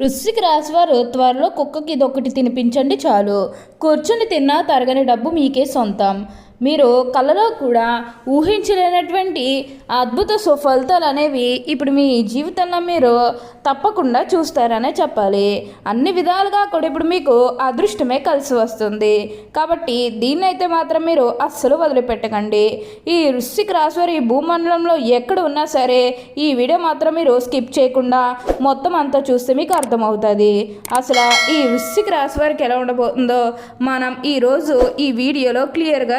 వృశ్చిక రాశి వారు త్వరలో కుక్కకి ఇదొకటి తినిపించండి చాలు. కూర్చుని తిన్నా తరగని డబ్బు మీకే సొంతం. మీరు కళలో కూడా ఊహించలేనటువంటి అద్భుత సుఫలితాలు అనేవి ఇప్పుడు మీ జీవితంలో మీరు తప్పకుండా చూస్తారనే చెప్పాలి. అన్ని విధాలుగా కూడా ఇప్పుడు మీకు అదృష్టమే కలిసి వస్తుంది. కాబట్టి దీన్నైతే మాత్రం మీరు అస్సలు వదిలిపెట్టకండి. ఈ వృశ్చిక రాశివారు ఈ భూమండలంలో ఎక్కడ ఉన్నా సరే ఈ వీడియో మాత్రం మీరు స్కిప్ చేయకుండా మొత్తం అంతా చూస్తే మీకు అర్థమవుతుంది. అసలు ఈ వృశ్చిక రాశి వారికి ఎలా ఉండబోతుందో మనం ఈరోజు ఈ వీడియోలో క్లియర్గా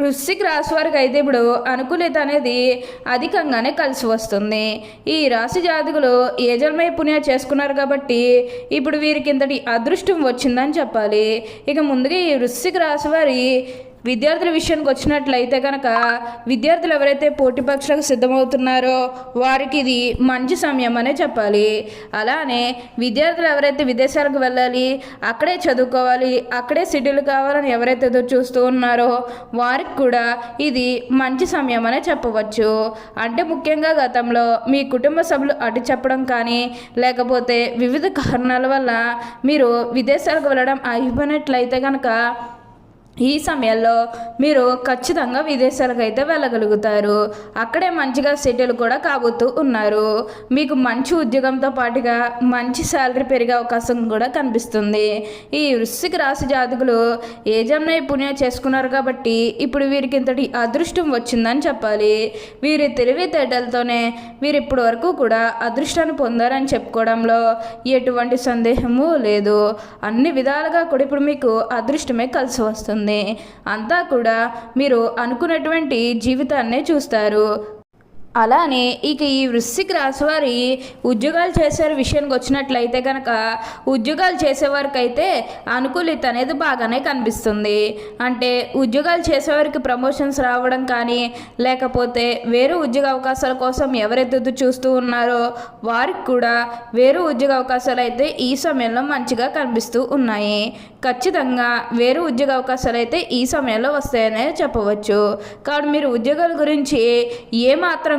వృశ్చిక రాశి వారికి అయితే ఇప్పుడు అనుకూలత అనేది అధికంగానే కలిసి వస్తుంది. ఈ రాశి జాతకులు ఏ జన్మే పుణ్య చేసుకున్నారు కాబట్టి ఇప్పుడు వీరికి ఇంతటి అదృష్టం వచ్చిందని చెప్పాలి. ఇక ముందుగా ఈ వృశ్చిక రాశి వారి విద్యార్థుల విషయానికి వచ్చినట్లయితే కనుక విద్యార్థులు ఎవరైతే పోటీ పరీక్షలకు సిద్ధమవుతున్నారో వారికి ఇది మంచి సమయం అనే చెప్పాలి. అలానే విద్యార్థులు ఎవరైతే విదేశాలకు వెళ్ళాలి అక్కడే చదువుకోవాలి అక్కడే సిటీలు కావాలని ఎవరైతే ఎదురు చూస్తూ ఉన్నారో వారికి కూడా ఇది మంచి సమయం అనే చెప్పవచ్చు. అంటే ముఖ్యంగా గతంలో మీ కుటుంబ సభ్యులు అటు చెప్పడం కానీ లేకపోతే వివిధ కారణాల వల్ల మీరు విదేశాలకు వెళ్ళడం అయిపోయినట్లయితే కనుక ఈ సమయంలో మీరు ఖచ్చితంగా విదేశాలకు అయితే వెళ్ళగలుగుతారు. అక్కడే మంచిగా సెటిల్ కూడా కాబోతూ ఉన్నారు. మీకు మంచి ఉద్యోగంతో పాటుగా మంచి శాలరీ పెరిగే అవకాశం కూడా కనిపిస్తుంది. ఈ వృశ్చిక రాశి జాతకులు ఏ పుణ్యం చేసుకున్నారు కాబట్టి ఇప్పుడు వీరికి ఇంతటి అదృష్టం వచ్చిందని చెప్పాలి. వీరి తెలివితేటలతోనే వీరు ఇప్పటి వరకు కూడా అదృష్టాన్ని పొందారని చెప్పుకోవడంలో ఎటువంటి సందేహము లేదు. అన్ని విధాలుగా కూడా ఇప్పుడు మీకు అదృష్టమే కలిసి వస్తుంది. అంతా కూడా మీరు అనుకున్నటువంటి జీవితాన్నే చూస్తారు. అలానే ఇక ఈ వృశ్చిక రాశి వారి ఉద్యోగాలు చేసే విషయానికి వచ్చినట్లయితే కనుక ఉద్యోగాలు చేసేవారికి అయితే అనుకూలిత అనేది బాగానే కనిపిస్తుంది. అంటే ఉద్యోగాలు చేసేవారికి ప్రమోషన్స్ రావడం కానీ లేకపోతే వేరే ఉద్యోగ అవకాశాల కోసం ఎవరెదురు చూస్తూ ఉన్నారో వారికి కూడా వేరే ఉద్యోగ అవకాశాలు అయితే ఈ సమయంలో మంచిగా కనిపిస్తూ ఉన్నాయి. ఖచ్చితంగా వేరే ఉద్యోగ అవకాశాలు అయితే ఈ సమయంలో వస్తాయనే చెప్పవచ్చు. కాబట్టి మీరు ఉద్యోగాల గురించి ఏమాత్రం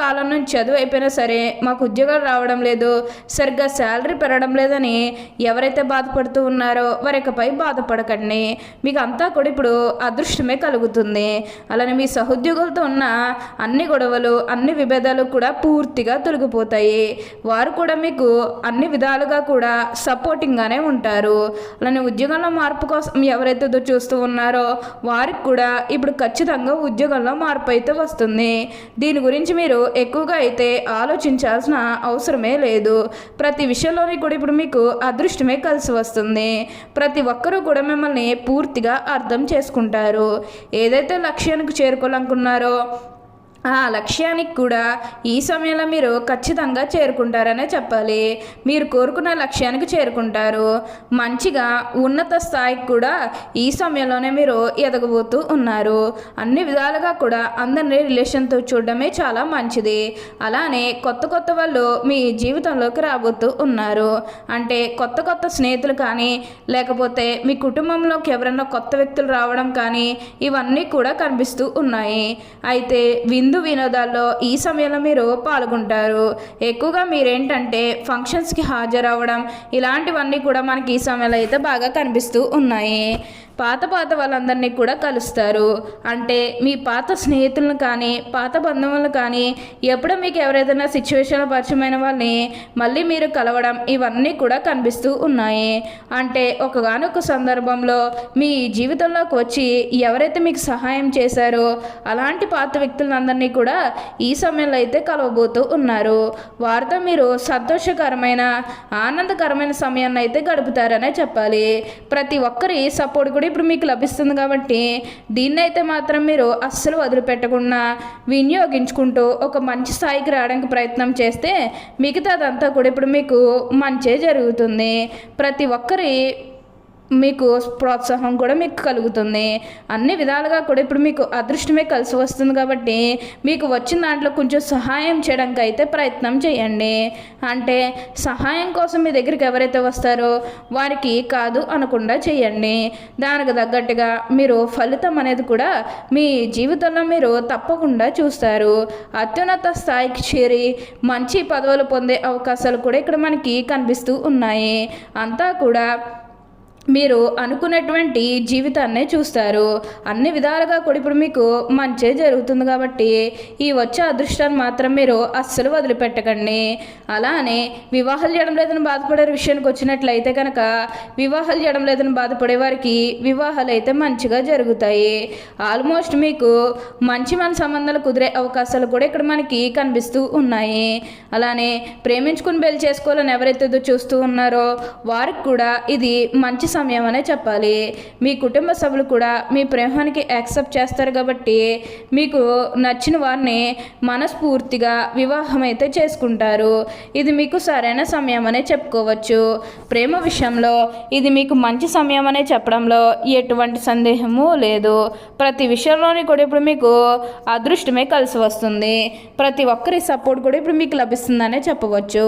కాలం నుంచి చదువు అయిపోయినా సరే మాకు ఉద్యోగాలు రావడం లేదు సరిగ్గా శాలరీ పెరగడం లేదని ఎవరైతే బాధపడుతూ ఉన్నారో వారి యొక్కపై బాధపడకండి. మీకు అంతా కూడా ఇప్పుడు అదృష్టమే కలుగుతుంది. అలానే మీ సహోద్యోగులతో ఉన్న అన్ని గొడవలు అన్ని విభేదాలు కూడా పూర్తిగా తొలగిపోతాయి. వారు కూడా మీకు అన్ని విధాలుగా కూడా సపోర్టింగ్గానే ఉంటారు. అలానే ఉద్యోగంలో మార్పు కోసం ఎవరైతే ఎదురు చూస్తూ ఉన్నారో వారికి కూడా ఇప్పుడు ఖచ్చితంగా ఉద్యోగంలో మార్పు అయితే వస్తుంది. దీని గురించి మీరు ఎక్కువగా అయితే ఆలోచించాల్సిన అవసరమే లేదు. ప్రతి విషయంలోని కూడా ఇప్పుడు మీకు అదృష్టమే కలిసి వస్తుంది. ప్రతి ఒక్కరూ కూడా మిమ్మల్ని పూర్తిగా అర్థం చేసుకుంటారు. ఏదైతే లక్ష్యానికి చేరుకోవాలనుకున్నారో ఆ లక్ష్యానికి కూడా ఈ సమయంలో మీరు ఖచ్చితంగా చేరుకుంటారనే చెప్పాలి. మీరు కోరుకున్న లక్ష్యానికి చేరుకుంటారు. మంచిగా ఉన్నత స్థాయికి కూడా ఈ సమయంలోనే మీరు ఎదగబోతూ ఉన్నారు. అన్ని విధాలుగా కూడా అందరినీ రిలేషన్తో చూడడమే చాలా మంచిది. అలానే కొత్త కొత్త వాళ్ళు మీ జీవితంలోకి రాబోతూ ఉన్నారు. అంటే కొత్త కొత్త స్నేహితులు కానీ లేకపోతే మీ కుటుంబంలోకి ఎవరైనా కొత్త వ్యక్తులు రావడం కానీ ఇవన్నీ కూడా కనిపిస్తూ ఉన్నాయి. అయితే విందు విందు వినోదాల్లో ఈ సమయంలో మీరు పాల్గొంటారు. ఎక్కువగా మీరేంటంటే ఫంక్షన్స్కి హాజరవ్వడం ఇలాంటివన్నీ కూడా మనకి ఈ సమయంలో అయితే బాగా కనిపిస్తూ ఉన్నాయి. పాత పాత వాళ్ళందరినీ కూడా కలుస్తారు. అంటే మీ పాత స్నేహితులను కానీ పాత బంధువులను కానీ ఎప్పుడో మీకు ఎవరైనా సిచ్యువేషన్లో పరిచయమైన వాళ్ళని మళ్ళీ మీరు కలవడం ఇవన్నీ కూడా కనిపిస్తూ ఉన్నాయి. అంటే ఒకగానొక సందర్భంలో మీ జీవితంలోకి వచ్చి ఎవరైతే మీకు సహాయం చేశారో అలాంటి పాత వ్యక్తులందరినీ కూడా ఈ సమయంలో అయితే కలవబోతూ ఉన్నారు. వారితో మీరు సంతోషకరమైన ఆనందకరమైన సమయాన్ని అయితే గడుపుతారనే చెప్పాలి. ప్రతి ఒక్కరి సపోర్ట్ కూడా ఇప్పుడు మీకు లభిస్తుంది కాబట్టి దీన్ని అయితే మాత్రం మీరు అస్సలు వదిలిపెట్టకుండా వినియోగించుకుంటూ ఒక మంచి స్థాయికి రావడానికి ప్రయత్నం చేస్తే మిగతాదంతా కూడా ఇప్పుడు మీకు మంచే జరుగుతుంది. ప్రతి ఒక్కరి మీకు ప్రోత్సాహం కూడా మీకు కలుగుతుంది. అన్ని విధాలుగా కూడా ఇప్పుడు మీకు అదృష్టమే కలిసి వస్తుంది కాబట్టి మీకు వచ్చిన దాంట్లో కొంచెం సహాయం చేయడానికి అయితే ప్రయత్నం చేయండి. అంటే సహాయం కోసం మీ దగ్గరికి ఎవరైతే వస్తారో వారికి కాదు అనకుండా చేయండి. దానికి తగ్గట్టుగా మీరు ఫలితం అనేది కూడా మీ జీవితంలో మీరు తప్పకుండా చూస్తారు. అత్యున్నత స్థాయికి చేరి మంచి పదవులు పొందే అవకాశాలు కూడా ఇక్కడ మనకి కనిపిస్తూ ఉన్నాయి. అంతా కూడా మీరు అనుకున్నటువంటి జీవితాన్నే చూస్తారు. అన్ని విధాలుగా కూడా ఇప్పుడు మీకు మంచి జరుగుతుంది కాబట్టి ఈ వచ్చే అదృష్టాన్ని మాత్రం మీరు అస్సలు వదిలిపెట్టకండి. అలానే వివాహాలు చేయడం లేదని బాధపడే విషయానికి వచ్చినట్లయితే కనుక వివాహాలు చేయడం లేదని బాధపడే వారికి వివాహాలు అయితే మంచిగా జరుగుతాయి. ఆల్మోస్ట్ మీకు మంచి మన సంబంధాలు కుదిరే అవకాశాలు కూడా ఇక్కడ మనకి కనిపిస్తూ ఉన్నాయి. అలానే ప్రేమించుకుని పెళ్ళి చేసుకోవాలని ఎవరైతే చూస్తూ ఉన్నారో వారికి కూడా ఇది మంచి సమయం అనే చెప్పాలి. మీ కుటుంబ సభ్యులు కూడా మీ ప్రేమానికి యాక్సెప్ట్ చేస్తారు కాబట్టి మీకు నచ్చిన వారిని మనస్ఫూర్తిగా వివాహం అయితే చేసుకుంటారు. ఇది మీకు సరైన సమయం అనే చెప్పుకోవచ్చు. ప్రేమ విషయంలో ఇది మీకు మంచి సమయం అనే చెప్పడంలో ఎటువంటి సందేహము లేదు. ప్రతి విషయంలోని కూడా ఇప్పుడు మీకు అదృష్టమే కలిసి వస్తుంది. ప్రతి ఒక్కరి సపోర్ట్ కూడా ఇప్పుడు మీకు లభిస్తుందనే చెప్పవచ్చు.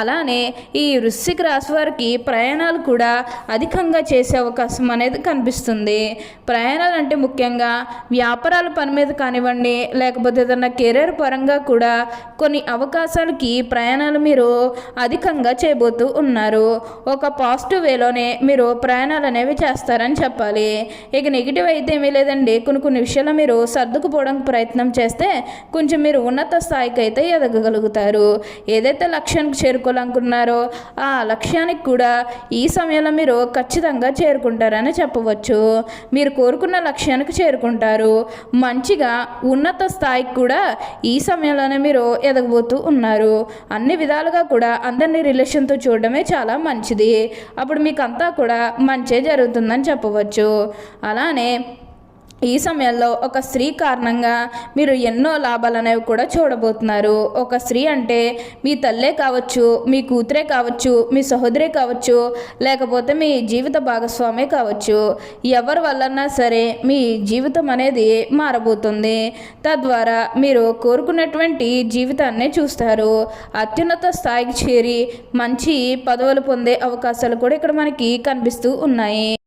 అలానే ఈ వృశ్చిక రాశి వారికి ప్రయాణాలు కూడా అధికంగా చేసే అవకాశం అనేది కనిపిస్తుంది. ప్రయాణాలు అంటే ముఖ్యంగా వ్యాపారాల పని మీద కానివ్వండి లేకపోతే ఏదైనా కెరీర్ పరంగా కూడా కొన్ని అవకాశాలకి ప్రయాణాలు మీరు అధికంగా చేయబోతూ ఉన్నారు. ఒక పాజిటివ్ వేలోనే మీరు ప్రయాణాలు అనేవి చేస్తారని చెప్పాలి. ఇక నెగిటివ్ అయితే ఏమీ లేదండి. కొన్ని కొన్ని విషయాలు మీరు సర్దుకుపోవడానికి ప్రయత్నం చేస్తే కొంచెం మీరు ఉన్నత స్థాయికి అయితే ఎదగగలుగుతారు. ఏదైతే లక్ష్యానికి చేరుకోవాలనుకున్నారో ఆ లక్ష్యానికి కూడా ఈ సమయంలో మీరు ఖచ్చితంగా చేరుకుంటారని చెప్పవచ్చు. మీరు కోరుకున్న లక్ష్యానికి చేరుకుంటారు. మంచిగా ఉన్నత స్థాయికి కూడా ఈ సమయంలోనే మీరు ఎదగబోతూ ఉన్నారు. అన్ని విధాలుగా కూడా అందరినీ రిలేషన్తో చూడడమే చాలా మంచిది. అప్పుడు మీకు అంతా కూడా మంచే జరుగుతుందని చెప్పవచ్చు. అలానే ఈ సమయంలో ఒక స్త్రీ కారణంగా మీరు ఎన్నో లాభాలు అనేవి కూడా చూడబోతున్నారు. ఒక స్త్రీ అంటే మీ తల్లే కావచ్చు మీ కూతురే కావచ్చు మీ సహోదరే కావచ్చు లేకపోతే మీ జీవిత భాగస్వామే కావచ్చు. ఎవరి వల్లన్నా సరే మీ జీవితం అనేది మారబోతుంది. తద్వారా మీరు కోరుకున్నటువంటి జీవితాన్ని చూస్తారు. అత్యున్నత స్థాయికి చేరి మంచి పదవులు పొందే అవకాశాలు కూడా ఇక్కడ మనకి కనిపిస్తూ ఉన్నాయి.